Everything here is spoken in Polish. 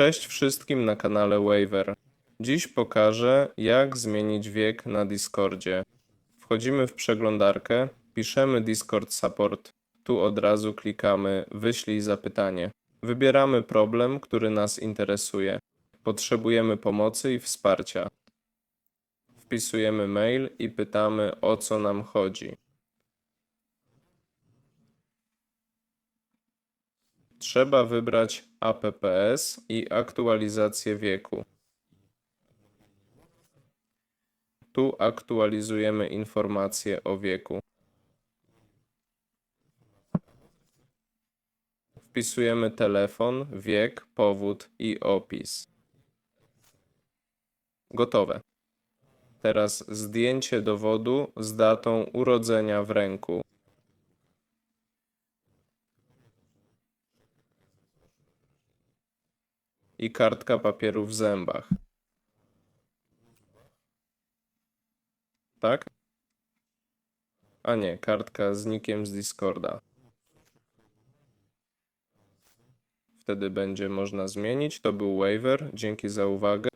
Cześć wszystkim na kanale Waiver. Dziś pokażę, jak zmienić wiek na Discordzie. Wchodzimy w przeglądarkę, piszemy Discord Support. Tu od razu klikamy Wyślij zapytanie. Wybieramy problem, który nas interesuje. Potrzebujemy pomocy i wsparcia. Wpisujemy mail i pytamy, o co nam chodzi. Trzeba wybrać APPS i aktualizację wieku. Tu aktualizujemy informacje o wieku. Wpisujemy telefon, wiek, powód i opis. Gotowe. Teraz zdjęcie dowodu z datą urodzenia w ręku. I kartka papieru w zębach. Tak? A nie, kartka z nikiem z Discorda. Wtedy będzie można zmienić. To był waiver. Dzięki za uwagę.